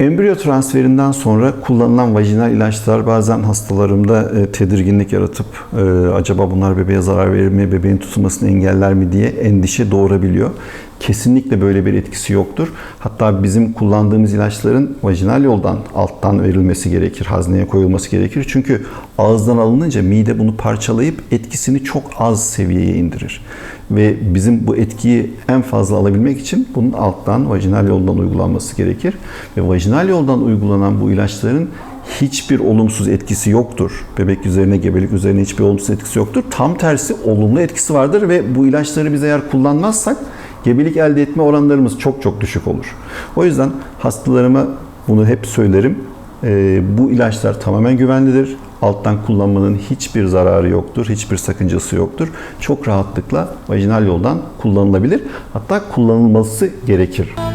Embriyo transferinden sonra kullanılan vajinal ilaçlar bazen hastalarımda e, tedirginlik yaratıp e, acaba bunlar bebeğe zarar verir mi, bebeğin tutulmasını engeller mi diye endişe doğurabiliyor. Kesinlikle böyle bir etkisi yoktur. Hatta bizim kullandığımız ilaçların vajinal yoldan alttan verilmesi gerekir, hazneye koyulması gerekir. Çünkü ağızdan alınınca mide bunu parçalayıp etkisini çok az seviyeye indirir. Ve bizim bu etkiyi en fazla alabilmek için bunun alttan, vajinal yoldan uygulanması gerekir. Ve vajinal yoldan uygulanan bu ilaçların hiçbir olumsuz etkisi yoktur. Bebek üzerine, gebelik üzerine hiçbir olumsuz etkisi yoktur. Tam tersi olumlu etkisi vardır ve bu ilaçları biz eğer kullanmazsak gebelik elde etme oranlarımız çok çok düşük olur. O yüzden hastalarıma bunu hep söylerim. Ee, bu ilaçlar tamamen güvenlidir. Alttan kullanmanın hiçbir zararı yoktur, hiçbir sakıncası yoktur. Çok rahatlıkla vajinal yoldan kullanılabilir. Hatta kullanılması gerekir.